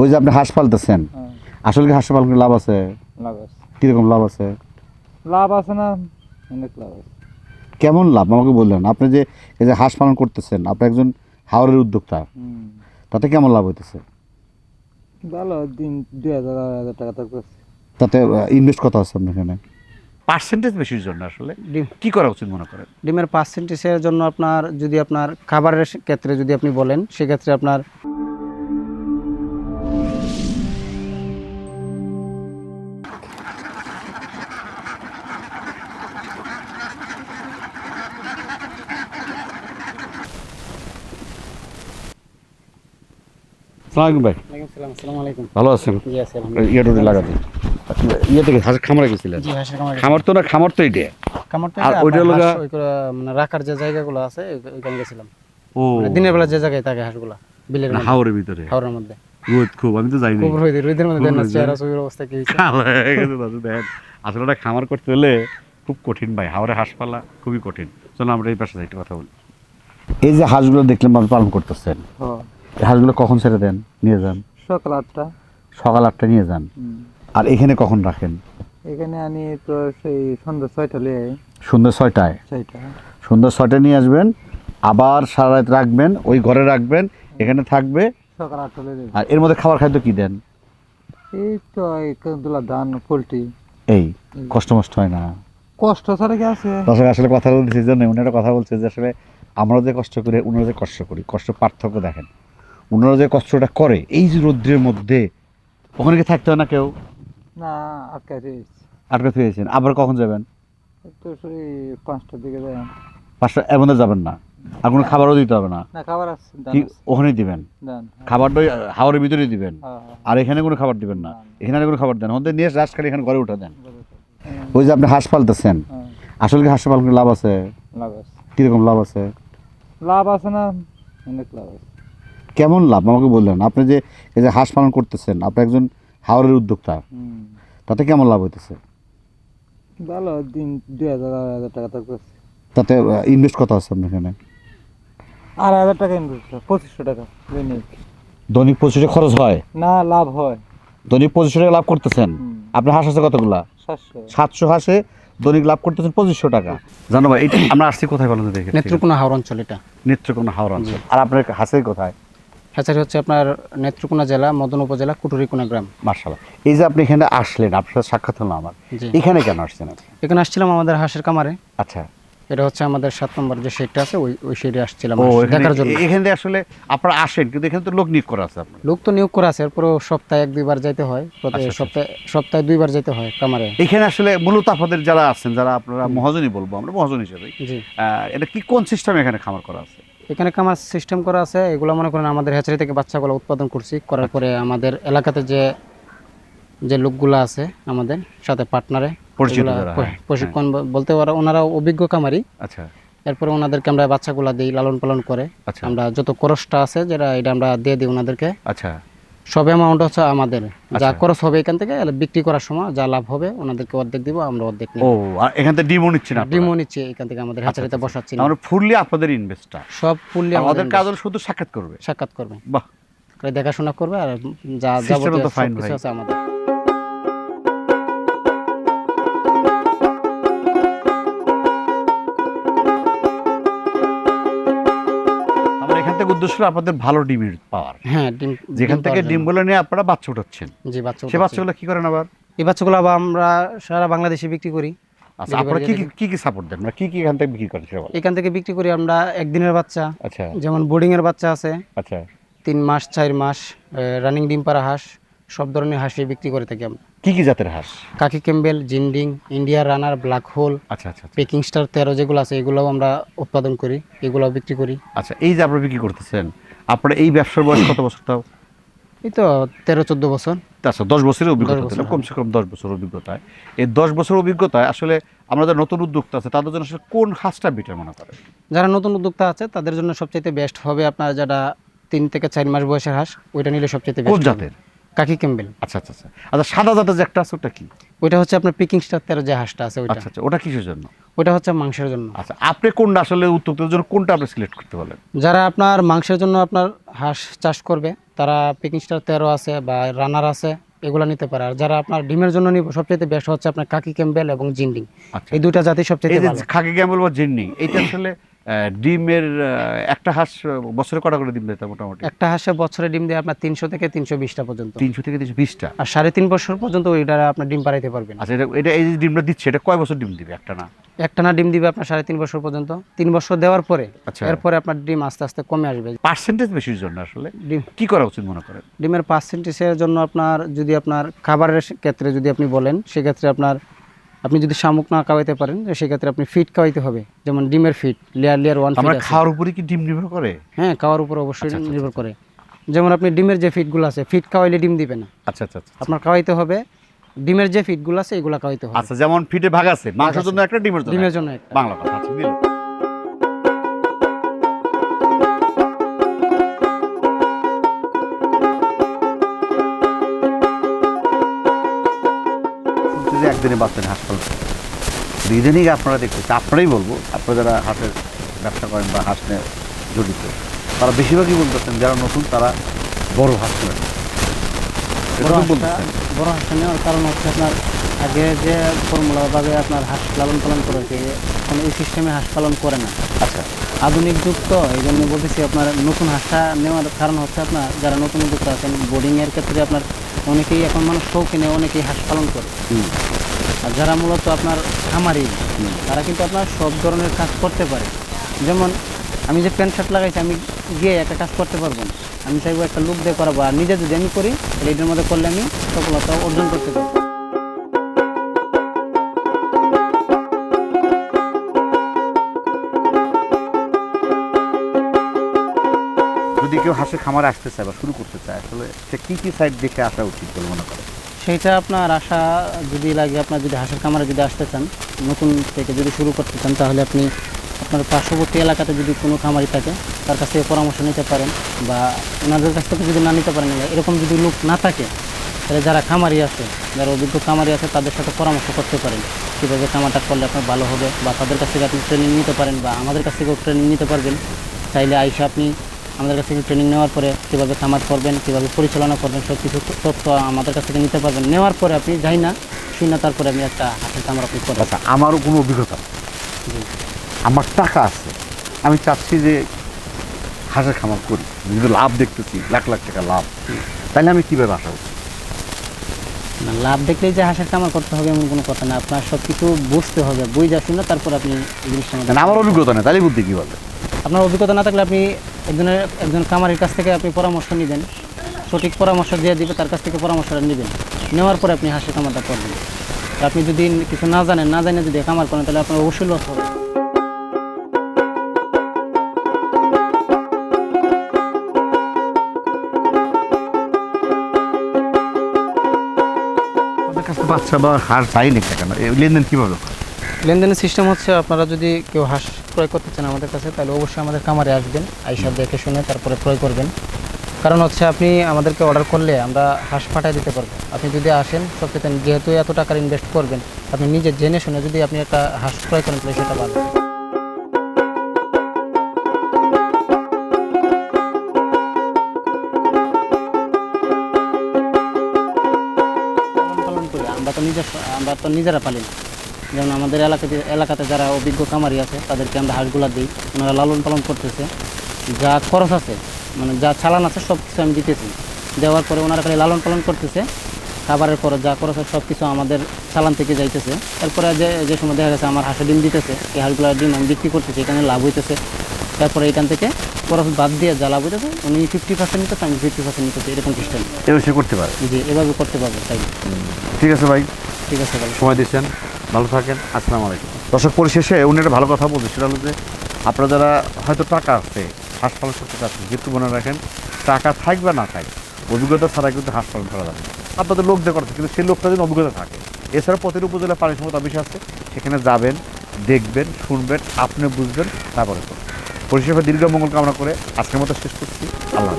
ওই যে আপনি হাঁস পালতেছেন হ্যাঁ, আসলে কি হাঁস পালন লাভ আছে? লাভ আছে। কীরকম লাভ আছে? লাভ আছে না অনেক লাভ আছে। কেমন লাভ? আমাকে বললেন আপনি যে এই যে হাঁস পালন করতেছেন আপনি একজন হাওড়ের উদ্যোক্তা তাতে কেমন লাভ হইতেছে? ভালো দিন দুই হাজার আড়াই হাজার টাকা তো করছে। তাতে ইনভেস্ট কত আছে আপনার এখানে? পার্সেন্টেজ বেশির জন্য আসলে? ডিম। কি করা উচিত মনে করেন? ডিমের পার্সেন্টেজের জন্য আপনার যদি আপনার খাবারের ক্ষেত্রে যদি আপনি বলেন সেক্ষেত্রে আপনার সালাম ভাই। ভালো আছেন? ইয়ে লাগাতে ইয়ে থেকে হাঁসের খামারে গেছিলেন? খামার তো না খামার তো এটা আর ওইটা লগা- মানে রাখার যে জায়গাগুলো আছে ওইখানে গেছিলাম। ও। মানে দিনের বেলা যে জায়গায় থাকে হাঁসগুলা বিলের মধ্যে। হাওড়ের ভিতরে। হাওড়ের মধ্যে। রোদ খুব আমি তো খুব রোদ রোদের মধ্যে দেন চেহারা ছবির অবস্থা কি দেখেন আসলে ওটা খামার করতে হলে খুব কঠিন ভাই হাওড়ে হাঁস পালা খুবই কঠিন। চলো আমরা এই পাশে একটু কথা বলি। এই যে হাঁসগুলো দেখলাম আপনি পালন করতেছেন। হাঁসগুলো কখন ছেড়ে দেন? নিয়ে যান। সকাল আটটা। সকাল আটটা নিয়ে যান। আর এখানে কখন রাখেন? এখানে আনি তো সেই সন্ধ্যা ছয়টা আই, সন্ধ্যা ছয়টায়? ছয়টা। সন্ধ্যা ছয়টায় নিয়ে আসবেন আবার সারা রাত রাখবেন ওই ঘরে রাখবেন এখানে থাকবে। সকাল আটটা আর এর মধ্যে খাবার খাদ্য কি দেন? এই তো দুলা ধান পোলট্রি। এই কষ্ট মষ্ট হয় না। কষ্ট ছাড়া কি আছে? দর্শক আসলে কথা বলতেছি জন্য উনি একটা কথা বলছে যে আসলে আমরা যে কষ্ট করি ওনারা যে কষ্ট করি কষ্ট পার্থক্য দেখেন। ওনারা যে কষ্টটা করে এই যে রৌদ্রের মধ্যে ওখানে কি থাকতে হয় না কেউ? না আটকাই রয়েছে আটকে পেয়েছেন আবার কখন যাবেন? তো সেই পাঁচটার দিকে যাই পাঁচটা মধ্যে যাবেন না। আর কোনো খাবারও দিতে হবে না। না খাবার আছে ওখানেই দিবেন? ধান খাবারটা হাওড়ের ভিতরেই দিবেন। হ্যাঁ, হ্যাঁ, আর এখানে কোনো খাবার দিবেন না। এখানে কোনো খাবার দেন ওদের নিয়ে রাস খালি এখানে ঘরে উঠে দেন। হ্যাঁ, ওই যে আপনি হাঁস পালতেছেন হ্যাঁ, আসলে কি হাঁস পালন লাভ আছে? লাভ আছে। কীরকম লাভ আছে? লাভ আছে না অনেক লাভ আছে। কেমন লাভ? আমাকে বললেন আপনি যে এই যে হাঁস পালন করতেছেন আপনি একজন হাওড়ের উদ্যোক্তা তাতে কেমন লাভ হইতেছে? ভালো দিন দুই হাজার আড়াই হাজার টাকা করছে। তাতে ইনভেস্ট কত আছে আপনার এখানে? আড়াই হাজার টাকা ইনভেস্ট পঁচিশশো টাকা দৈনিক। দৈনিক পঁচিশে খরচ হয়? না লাভ হয়। দৈনিক পঁচিশশো টাকা লাভ করতেছেন? আপনার হাঁস আছে কতগুলা? সাতশো। হাঁসে দৈনিক লাভ করতেছেন পঁচিশশো টাকা। জানো ভাই এটা আমরা আসছি কোথায় বলেন দেখে নেত্রকোনা হাওড় অঞ্চল এটা। নেত্রকোনা হাওড় অঞ্চল। আর আপনার হাঁসের কোথায়? হ্যাচারি হচ্ছে আপনার নেত্রকোনা জেলা মদন উপজেলা কুটুরিকোনা গ্রাম। মার্শাল এই যে আপনি এখানে আসলেন আপনার সাক্ষাৎ হলো আমার। এখানে কেন আসছেন এখানে আসছিলাম আমাদের হাঁসের কামারে আচ্ছা। এটা হচ্ছে আমাদের সাত নম্বর যে শেডটা আছে ওই ওই শেডে আসছিলাম দেখার জন্য। এখানে আসলে আপনারা আসেন কিন্তু এখানে তো লোক নিয়োগ করা আছে আপনার লোক তো নিয়োগ করা আছে এরপরেও সপ্তাহে এক দুইবার যাইতে হয়। প্রতি আচ্ছা, আচ্ছা, সপ্তাহে সপ্তাহে দুইবার যেতে হয় কামারে এখানে আসলে মূলত আপনাদের যারা আছেন যারা আপনারা মহাজনই বলব আমরা মহাজন হিসেবে জি। এটা কি কোন সিস্টেমে এখানে খামার করা আছে? এখানে আমার সিস্টেম করা আছে? এগুলো মনে করেন আমাদের হ্যাচারি থেকে বাচ্চাগুলো উৎপাদন করছি। করার পরে আমাদের এলাকাতে যে যে লোকগুলো আছে আমাদের সাথে পার্টনারে যারা, হ্যাঁ, প্রশিক্ষণ বলতে পারো ওনারা অভিজ্ঞ কামারি আচ্ছা। এরপরে ওনাদেরকে আমরা বাচ্চাগুলা দিই লালন পালন করে। আচ্ছা। আমরা যত খরচটা আছে যেটা এটা আমরা দিয়ে দিই ওনাদেরকে। আচ্ছা। সব অ্যামাউন্ট হচ্ছে আমাদের। যা আচ্ছা। খরচ হবে এখান থেকে বিক্রি করার সময় যা লাভ হবে ওনাদেরকে অর্ধেক দিব আমরা অর্ধেক ও আর এখান থেকে ডিমও নিচ্ছি না ডিমও নিচ্ছি এখান থেকে আমাদের হ্যাচারিতে হাতে বসাচ্ছি। না। আমরা ফুললি আপনাদের ইনভেস্টটা সব ফুললি আমাদের কাজ হলো শুধু সাক্ষাৎ করবে? সাক্ষাৎ করবে। বাহ। দেখাশোনা করবে আর যা যাবতীয় সব কিছু আছে আমাদের। থেকে উদ্দেশ্য হলো আপনাদের ভালো ডিমের পাওয়ার। হ্যাঁ ডিম যেখান থেকে। ডিমগুলো নিয়ে আপনারা বাচ্চা উঠাচ্ছেন। জি বাচ্চা সে বাচ্চাগুলো কি করেন আবার? এই বাচ্চাগুলো আবার আমরা সারা বাংলাদেশে বিক্রি করি। আচ্ছা আপনারা কি কি যেটা- কি কি সাপোর্ট দেন? মানে কি কি এখান থেকে বিক্রি করেন সেটা এখান থেকে বিক্রি করি আমরা একদিনের বাচ্চা আচ্ছা। যেমন বোর্ডিং এর বাচ্চা আছে আচ্ছা। তিন মাস চার মাস রানিং ডিম পাড়া হাঁস সব ধরনের হাঁসই বিক্রি করে থাকি আমরা। কি কি জাতের হাঁস? Khaki Campbell Jinding India runner black hole আচ্ছা আচ্ছা আচ্ছা। পেকিং স্টার তেরো যেগুলো আছে এগুলোও আমরা উৎপাদন করি এগুলোও বিক্রি করি। আচ্ছা এই যে আপনারা বিক্রি করতেছেন আপনারা এই ব্যবসার বয়স কত বছর তাও? এই তো তেরো চোদ্দ বছর। আচ্ছা দশ বছরের অভিজ্ঞতা ছিল কমসে কম দশ বছর অভিজ্ঞতায়। এই দশ বছর অভিজ্ঞতায় আসলে আমরা যারা নতুন উদ্যোক্তা আছে তাদের জন্য আসলে কোন হাঁসটা বেটার মনে করে যারা নতুন উদ্যোক্তা আছে তাদের জন্য সবচাইতে বেস্ট হবে আপনার যেটা তিন থেকে চার মাস বয়সের হাঁস ওইটা নিলে সবচাইতে কোন বেস্ট জাতের? কাকি ক্যাম্বেল। আচ্ছা আচ্ছা আচ্ছা। আচ্ছা সাদা জাতের যে একটা আছে ওটা কি? ওইটা হচ্ছে আপনার পিকিং স্টার তেরো যে হাঁসটা আছে ওইটা। আচ্ছা আচ্ছা ওটা কিসের জন্য? ওটা হচ্ছে মাংসের জন্য। আচ্ছা আপনি কোনটা আসলে উদ্যোক্তাদের জন্য কোনটা আপনি সিলেক্ট করতে বলেন যারা আপনার মাংসের জন্য আপনার হাঁস চাষ করবে তারা পিকিং স্টার তেরো আছে বা রানার আছে এগুলো নিতে পারে। আর যারা আপনার ডিমের জন্য নিব সবচেয়ে বেস্ট হচ্ছে আপনার কাকি ক্যাম্বেল এবং জিন্ডিং। আচ্ছা। এই দুইটা জাতি সবচেয়ে খাকি গ্যাম্বল বা জিন্ডিং এটা আসলে ডিমের একটা হাঁস বছরে কটা করে ডিম দেয় মোটামুটি? একটা হাঁসে বছরে ডিম দিয়ে আপনার তিনশো থেকে তিনশো বিশটা পর্যন্ত। তিনশো থেকে তিনশো বিশটা? আর সাড়ে তিন বছর পর্যন্ত ওইটা আপনার ডিম পাড়াইতে পারবেন। আচ্ছা এটা এটা এই যে ডিমটা দিচ্ছে এটা কয় বছর ডিম দিবে একটা না? একটা না ডিম দিবে আপনার সাড়ে তিন বছর পর্যন্ত। তিন বছর দেওয়ার পরে আচ্ছা। এরপরে আপনার ডিম আস্তে আস্তে কমে আসবে। পার্সেন্টেজ বেশির জন্য আসলে? ডিম। কি করা উচিত মনে করেন? ডিমের পার্সেন্টেজের জন্য আপনার যদি আপনার খাবারের ক্ষেত্রে যদি আপনি বলেন সেক্ষেত্রে আপনার আপনি যদি শামুক না খাওয়াইতে পারেন সেক্ষেত্রে আপনি ফিট খাওয়াইতে হবে। যেমন ডিমের ফিট লেয়ার লেয়ার ওয়ান আমরা খাওয়ার উপরে কি ডিম নির্ভর করে? হ্যাঁ খাওয়ার উপর অবশ্যই আচ্ছা, আচ্ছা, নির্ভর করে। যেমন আপনি ডিমের যে ফিটগুলো আছে ফিট খাওয়াইলে ডিম দিবে না। আচ্ছা আচ্ছা আচ্ছা আপনার খাওয়াইতে হবে ডিমের যে ফিটগুলো আছে এগুলো খাওয়াইতে হবে। আচ্ছা যেমন ফিটে ভাগ আছে মাংসের জন্য একটা ডিমের জন্য ডিমের। জন্য একটা। বাংলা কথা আচ্ছা দিল শুনছি যে একদিনে বাঁচতেন হাঁস পালন ইদানিং আপনারা দেখতেছেন আপনারাই বলব আপনারা যারা হাঁসের ব্যবসা করেন বা হাঁস নিয়ে জড়িত তারা বেশিরভাগই বলতেছেন যারা নতুন তারা বড় হাঁস করেন বড় হাঁসটা নেওয়ার কারণ হচ্ছে আপনার আগে যে ফর্মুলাভাবে আপনার হাঁস লালন পালন করেছে এখন এই সিস্টেমে হাঁস পালন করে না। আচ্ছা। আধুনিক যুগ তো এই জন্য বলতেছি আপনার নতুন হাঁসটা নেওয়ার কারণ হচ্ছে আপনার যারা নতুন উদ্যোক্তা আছেন বোর্ডিংয়ের ক্ষেত্রে আপনার অনেকেই এখন মানুষ শৌখিনে অনেকেই হাঁস পালন করে। আর যারা মূলত আপনার খামারি তারা কিন্তু আপনার সব ধরনের কাজ করতে পারে। যেমন আমি যে প্যান্ট শার্ট লাগাইছি আমি গিয়ে একটা কাজ করতে পারব না। আমি চাইব একটা লুক দিয়ে করাবো আর নিজে যদি আমি করি এটার মধ্যে করলে আমি সফলতা অর্জন করতে পারব। যদি কেউ হাঁসের খামারে আসতে চায় বা শুরু করতে চায় আসলে সে কি কি সাইড দেখে আসা উচিত বলে মনে করে সেইটা আপনার আশা যদি লাগে, আপনার যদি হাঁসের খামারে যদি আসতে চান, নতুন থেকে যদি শুরু করতে চান, তাহলে আপনি আপনার পার্শ্ববর্তী এলাকাতে যদি কোনো খামারি থাকে, তার কাছ থেকে পরামর্শ নিতে পারেন বা ওনাদের কাছ থেকে যদি না নিতে পারেন এরকম যদি লোক না থাকে, তাহলে যারা খামারি আছে, যারা অভিজ্ঞ খামারি আছে, তাদের সাথে পরামর্শ করতে পারেন। কীভাবে খামারটা করলে আপনার ভালো হবে বা তাদের কাছ থেকে আপনি ট্রেনিং নিতে পারেন বা আমাদের কাছ থেকেও ট্রেনিং নিতে পারবেন। চাইলে আইসা আপনি আমাদের কাছ থেকে ট্রেনিং নেওয়ার পরে কীভাবে খামার করবেন কীভাবে পরিচালনা করবেন সব কিছু তথ্য আমাদের কাছ থেকে নিতে পারবেন। নেওয়ার পরে আপনি যাই না শুই না তারপরে আমি একটা হাতের খামার আপনি করবেন আচ্ছা আমারও কোনো অভিজ্ঞতা। আমার টাকা আছে। আমি চাচ্ছি যে হাঁসের খামার করি। যদি লাভ দেখতেছি লাখ লাখ টাকা লাভ। তাহলে আমি কীভাবে আসা উচিত না লাভ দেখলেই যে হাঁসের খামার করতে হবে এমন কোনো কথা না। আপনার সব কিছু বুঝতে হবে। বই বুঝে শুনে তারপর আপনি জিনিসটা আমার অভিজ্ঞতা নেই তাহলে বুদ্ধি কী বলে? আপনার অভিজ্ঞতা না থাকলে আপনি একজনের একজন কামারির কাছ থেকে আপনি পরামর্শ নেবেন সঠিক পরামর্শ দিয়ে দিবে তার কাছ থেকে পরামর্শটা নেবেন। নেওয়ার পরে আপনি হাঁসের কামারটা করবেন। আপনি যদি কিছু না জানেন না জানেন যদি কামার করেন তাহলে আপনার অবশ্যই লস হবে। বাচ্চা বা হাঁস যাই নেই না কেন লেনদেন কীভাবে? লেনদেনের সিস্টেম হচ্ছে আপনারা যদি কেউ হাঁস ক্রয় করতে চান আমাদের কাছে, তাহলে অবশ্যই আমাদের কামারে আসবেন, আইসা দেখে শুনে তারপরে ক্রয় করবেন। কারণ হচ্ছে আপনি আমাদেরকে অর্ডার করলে আমরা হাঁস পাঠিয়ে দিতে পারব। আপনি যদি আসেন সবচেয়ে যেহেতু এত টাকার ইনভেস্ট করবেন, আপনি নিজে জেনে শুনে যদি আপনি একটা হাঁস ক্রয় করেন, তাহলে সেটা ভালো। আমরা তো নিজের আমরা তো নিজেরা পালি না। যেমন আমাদের এলাকাতে এলাকাতে যারা অভিজ্ঞ কামারি আছে তাদেরকে আমরা হাঁসগুলা দিই। ওনারা লালন পালন করতেছে। যা খরচ আছে মানে যা চালান আছে সব কিছু আমি দিতেছি। দেওয়ার পরে ওনারা খালি লালন পালন করতেছে। খাবারের খরচ যা খরচ আছে সব কিছু আমাদের চালান থেকে যাইতেছে। এরপরে যে যে সময় দেখা গেছে আমার হাঁসের ডিম দিতেছে। এই হাঁসগুলোর ডিম আমি বিক্রি করতেছি এখানে লাভ হইতেছে। তারপরে এখান থেকে খরচ বাদ দিয়ে যা লাভ হইতেছে উনি ফিফটি পার্সেন্ট নিতেছে আমি ফিফটি পার্সেন্ট নিতেছি। এরকম সিস্টেম এভাবে সে করতে পারে? জি এভাবে করতে পারব তাই। ঠিক আছে ভাই। ঠিক আছে ভাই। সময় দিচ্ছেন। ভালো থাকেন, আসসালামু আলাইকুম। দর্শক, পরিশেষে উনি একটা ভালো কথা বলছে, সেটা হলো যে আপনারা যারা হয়তো টাকা আছে, হাঁস পালন করতে চাচ্ছেন যেহেতু মনে রাখেন, টাকা থাকবে না থাক, অভিজ্ঞতা ছাড়া কিন্তু হাঁস পালন করা যাবে আপনাদের লোক দিয়ে করতে কিন্তু সেই লোকটা যদি অভিজ্ঞতা থাকে। এছাড়া প্রতিটি উপজেলা পানি সম্পদ অফিস আছে, সেখানে যাবেন, দেখবেন, শুনবেন আপনি বুঝবেন, তারপরে পরিষেবা দীর্ঘ মঙ্গল কামনা করে আজকের মতো শেষ করছি। আল্লাহ।